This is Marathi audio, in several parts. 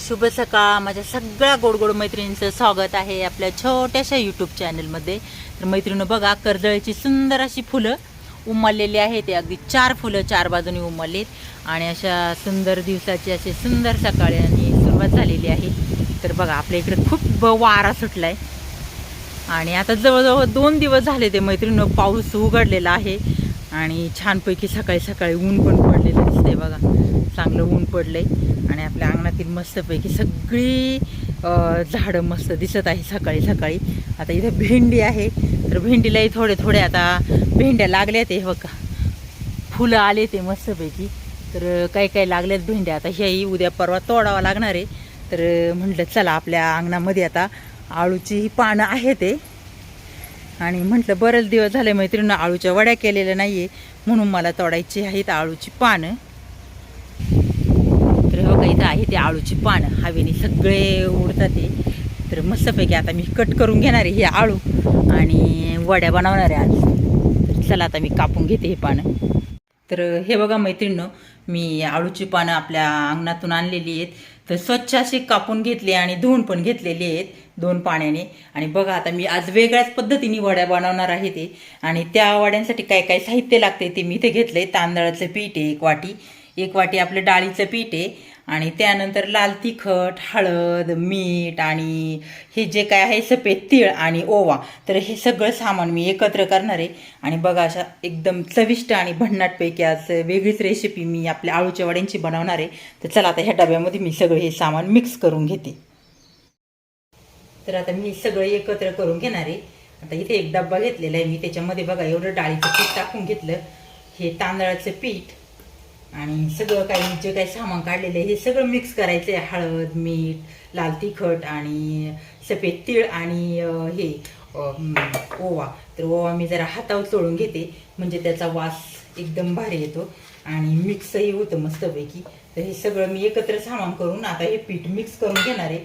शुभ सकाळ. माझ्या सगळ्या गोड गोड मैत्रिणींचं स्वागत आहे आपल्या छोट्याशा यूट्यूब चॅनलमध्ये तर मैत्रिणी बघा कर्दळीची सुंदर अशी फुलं उमललेली आहेत. ते अगदी चार फुलं चार बाजूनी उमललीत. आणि अशा सुंदर दिवसाची अशी सुंदर सकाळी आणि सुरुवात झालेली आहे. तर बघा आपल्या इकडे खूप वारा सुटला आहे आणि आता जवळजवळ दोन दिवस झाले ते मैत्रिणीनं पाऊस उघडलेला आहे. आणि छानपैकी सकाळी सकाळी ऊन पण पडलेलं दिसतंय बघा. चांगलं ऊन पडलंय. आणि आपल्या अंगणातील मस्तपैकी सगळी झाडं मस्त दिसत आहे सकाळी सकाळी. आता इथं भेंडी आहे. तर भेंडीलाही थोडे थोडे आता भेंड्या लागल्या ते बघा. फुलं आले ते मस्तपैकी. तर काही काही लागल्यात भेंड्या? आता ह्याही उद्या परवा तोडावं लागणार आहे. तर म्हटलं चला आपल्या अंगणामध्ये आता आळूची ही पानं आहे ते. आणि म्हटलं बरेच दिवस झाले मैत्रिणी आळूच्या वड्या केलेल्या नाही आहे म्हणून मला तोडायची आहेत आळूची पानं. तर हो का इथं आहे ते आळूची पानं. हवेने सगळे उडतात ते. तर मस्तपैकी आता मी कट करून घेणार आहे हे आळू आणि वड्या बनवणार आहे आज. तर चला आता मी कापून घेते हे पानं. तर हे बघा मैत्रिणीनं मी आळूची पानं आपल्या अंगणातून आणलेली आहेत. तर स्वच्छ अशी कापून घेतली आणि धुवून पण घेतलेली आहेत दोन पाण्याने. आणि बघा आता मी आज वेगळ्याच पद्धतीने वड्या बनवणार आहे ते. आणि त्या वड्यांसाठी काय काय साहित्य लागते ते मी इथे आहे तांदळाचं पीठ आहे एक वाटी. एक वाटी आपलं डाळीचं पीठ आहे. आणि त्यानंतर लाल तिखट हळद मीठ आणि हे जे काय आहे सफेद तीळ आणि ओवा. तर हे सगळं सामान मी एकत्र करणार आहे. आणि बघा अशा एकदम चविष्ट आणि भन्नाटपैकी आज वेगळीच रेसिपी मी आपल्या आळूच्या वड्यांची बनवणार आहे. तर चला आता ह्या डब्यामध्ये मी सगळं हे सामान मिक्स करून घेते. तर आता मी सगळं एकत्र करून घेणार आहे. आता इथे एक डब्बा घेतलेला आहे. मी त्याच्यामध्ये बघा एवढं डाळीचं पीठ टाकून घेतलं. हे तांदळाचं पीठ आणि सगळं काही जे काही सामान काढलेलं आहे हे सगळं मिक्स करायचं आहे हळद मीठ लाल तिखट आणि सफेद तीळ आणि हे ओवा. तर ओवा मी जरा हातावर चोळून घेते. म्हणजे त्याचा वास एकदम भारी येतो. आणि मिक्सही होतं मस्तपैकी. तर हे सगळं मी एकत्र सामान करून आता हे पीठ मिक्स करून घेणार आहे.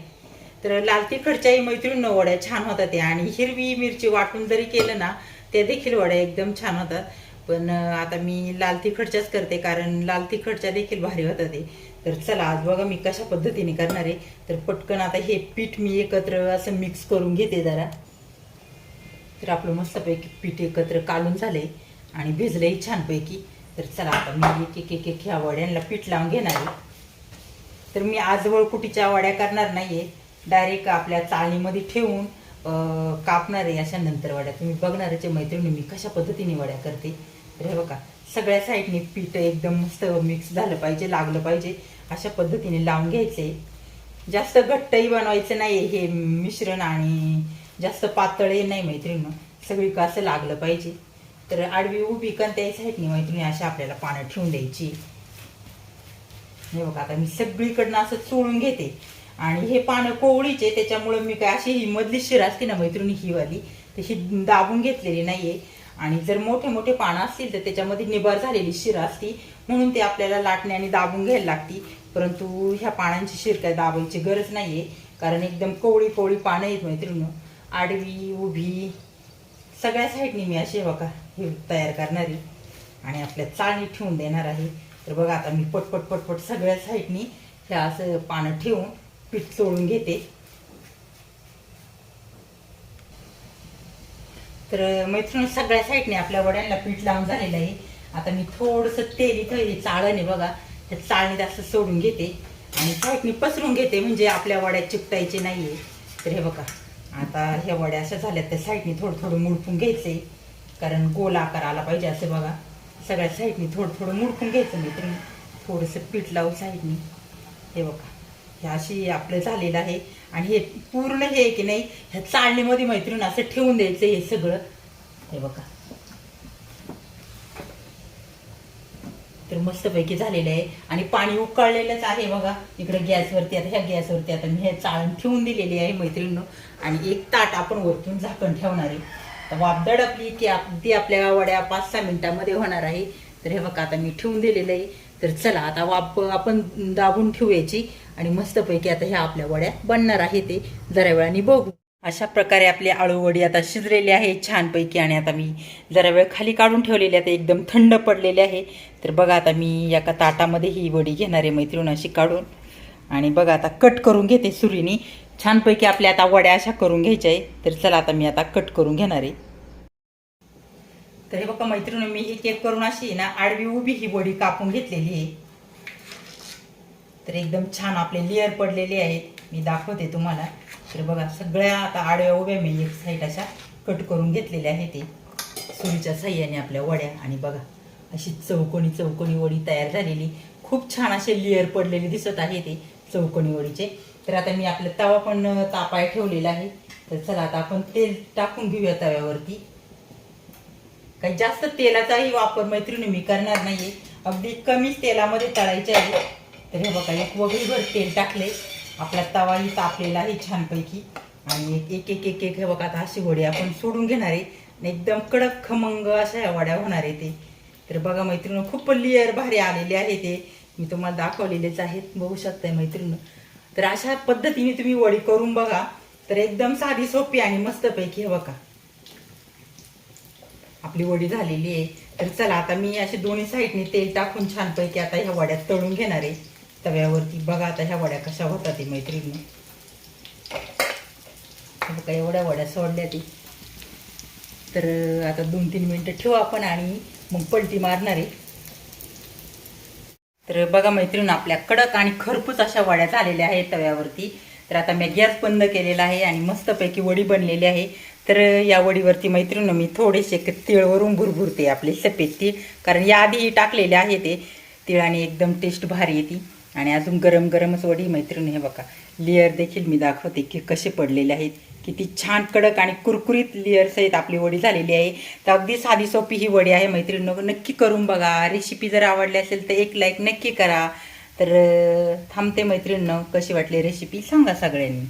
तर लाल तिखटच्याही मैत्रीण वड्या छान होतात आणि हिरवी मिरची वाटून जरी केलं ना त्या देखील वड्या एकदम छान होतात. पण आता मी लाल तिखटच्याच करते कारण लाल तिखटच्या देखील भारी होतात ते. तर चला आज बघा मी कशा पद्धतीने करणार आहे. तर पटकन आता हे पीठ मी एकत्र असं मिक्स करून घेते जरा. तर आपलं मस्तपैकी पीठ एकत्र कालून झाले आणि भिजलंही छानपैकी. तर चला आता मी एक एक एक एक ह्या वड्यांना पीठ लावून घेणार आहे. तर मी आज वळकुटीच्या वड्या करणार नाहीये. डायरेक्ट आपल्या चाळणीमध्ये ठेवून कापणार आहे अशा नंतर वड्या. तुम्ही बघणारचे मैत्रिणी मी कशा पद्धतीने वड्या करते? तर हे बघा सगळ्या साईडने पीठ एकदम मस्त मिक्स झालं पाहिजे लागलं पाहिजे. अशा पद्धतीने लावून घ्यायचे. जास्त घट्टही बनवायचं नाही हे मिश्रण आणि जास्त पातळही नाही मैत्रिणी सगळी असं लागलं पाहिजे. तर आडवी उभी कोणत्याही साईडने मैत्रिणी अशा आपल्याला पानं ठेवून द्यायची. हे बघा आता मी सगळीकडनं असं चोळून घेते. आणि हे पानं कोवळीचे त्याच्यामुळे मी काय अशी ही मधली शिर असते ना मैत्रिणी ही वाली तशी दाबून घेतलेली नाहीये. आणि जर मोठे मोठे पानं असतील तर त्याच्यामध्ये निबार झालेली शिर असती म्हणून ते आपल्याला लाटण्याने दाबून घ्यायला लागती. परंतु ह्या पानांची शिर काय दाबायची गरज नाहीये कारण एकदम कोवळी कोवळी पानं आहेत मैत्रिणी आडवी उभी सगळ्या साईडनी मी अशी बघा हे तयार करणारी. आणि आपल्या चाळणी ठेवून देणार आहे. तर बघा आता मी पटपट पटपट सगळ्या साईडनी ह्या असं पानं ठेवून पीठ चोळून घेते. तर मैत्रिणी सगळ्या साईडने आपल्या वड्यांना पीठ लावून झालेलं आहे. आता मी थोडंसं तेल इथं चाळण आहे बघा त्या चाळणीत असं सोडून घेते. आणि साईडने पसरून घेते म्हणजे आपल्या वड्या चिकटायचे आहे तर हे बघा आता ह्या वड्या अशा झाल्या त्या साईडने थोडं थोडं मुडपून घ्यायचे. कारण गोल आकार आला पाहिजे असं बघा. सगळ्या साईडनी थोडं थोडं मुडपून घ्यायचं मैत्रिणी थोडंसं पीठ लावून साईडने. हे बघा. हे अशी आपलं झालेलं आहे. आणि हे पूर्ण हे की नाही ह्या चाळणीमध्ये मैत्रीण असं ठेवून द्यायचं हे सगळं. हे बघा. तर मस्तपैकी झालेलं आहे. आणि पाणी उकळलेलंच आहे बघा. इकडे गॅसवरती आता ह्या गॅसवरती आता मी हे चाळण ठेवून दिलेली आहे मैत्रिणीनं. आणि एक ताट आपण वरतून झाकण ठेवणार आहे. तर आपली दडपली की ती आपल्या वड्या पाच सहा मिनिटामध्ये होणार आहे. तर हे बघा आता मी ठेवून दिलेलं आहे. तर चला आता वाप आपण दाबून ठेवायची. आणि मस्तपैकी आता ह्या आपल्या वड्या बनणार आहे ते. जरा वेळाने बघू. अशा प्रकारे आपली आळूवडी आता शिजलेली आहे छानपैकी आणि आता मी जरा वेळ खाली काढून ठेवलेली आहे. एकदम थंड पडलेली आहे. तर बघा आता मी एका ताटामध्ये ही वडी घेणार आहे मैत्रीण अशी काढून. आणि बघा आता कट करून घेते सुरीनी. छानपैकी आपल्या आता वड्या अशा करून घ्यायच्या आहे तर चला आता मी आता कट करून घेणार आहे. तर हे बघा मैत्रिणी मी एक एक करून अशी ना आडवी उभी ही वडी कापून घेतलेली आहे. तर एकदम छान आपले लेअर पडलेले आहेत. मी दाखवते तुम्हाला. तर बघा सगळ्या आता आडव्या उभ्या मी एक साईड अशा कट करून घेतलेल्या आहेत ते. सुरीच्या साह्याने आपल्या वड्या. आणि बघा अशी चौकोनी चौकोनी वडी तयार झालेली. खूप छान असे लेअर पडलेले दिसत आहे ते चौकोनी वडीचे. तर आता मी आपला तवा पण तापाय ठेवलेला आहे. तर चला आता आपण तेल टाकून घेऊया तव्यावरती. काही जास्त तेलाचाही वापर मैत्रिणी मी करणार नाहीये. अगदी कमीच तेलामध्ये तळायचे आहे. तर हे बघा एक वगळीभर तेल टाकले. आपला तवाही तापलेला आहे छानपैकी. आणि एक एक एक एक एक हे बघा आता अशी वडी आपण सोडून घेणार आहे. आणि एकदम कडक खमंग अशा ह्या वड्या होणार आहे ते. तर बघा मैत्रिणी खूप लेअर भारी आलेले आहे ते. मी तुम्हाला दाखवलेलेच आहेत. बघू शकताय मैत्रिणी तर अशा पद्धतीने तुम्ही वडी करून बघा. तर एकदम साधी सोपी आणि मस्तपैकी हे बघा. आपली वडी झालेली आहे. तर चला आता मी अशी दोन्ही साईडने तेल टाकून छानपैकी आता ह्या वड्यात तळून घेणार आहे. तव्यावरती. बघा आता ह्या वड्या कशा होतात ते मैत्रिणी. बघा एवढ्या वड्या सोडल्या ती. तर आता दोन तीन मिनटं ठेवू आपण आणि मग पलटी मारणार आहे. तर बघा मैत्रीण आपल्या कडक आणि खरपूस अशा वड्या झालेल्या आहेत तव्यावरती. तर आता मी गॅस बंद केलेला आहे आणि मस्तपैकी वडी बनलेली आहे. तर या वडीवरती मैत्रीण मी थोडेसे तिळवरून भुरभुरते आपले सफेद तीळ. कारण याआधीही टाकलेले आहे ते. तिळाने एकदम टेस्ट भारी येते. आणि अजून गरम गरमच वडी मैत्रीण हे बघा. लेअर देखील मी दाखवते की कसे पडलेले आहेत. किती छान कडक आणि कुरकुरीत लेअरसहित आपली वडी झालेली आहे. तर अगदी साधी सोपी ही वडी आहे मैत्रीण. नक्की करून बघा. रेसिपी जर आवडली असेल तर एक लाईक नक्की करा. तर थांबते मैत्रिणीनं कशी वाटली रेसिपी सांगा सगळ्यांनी.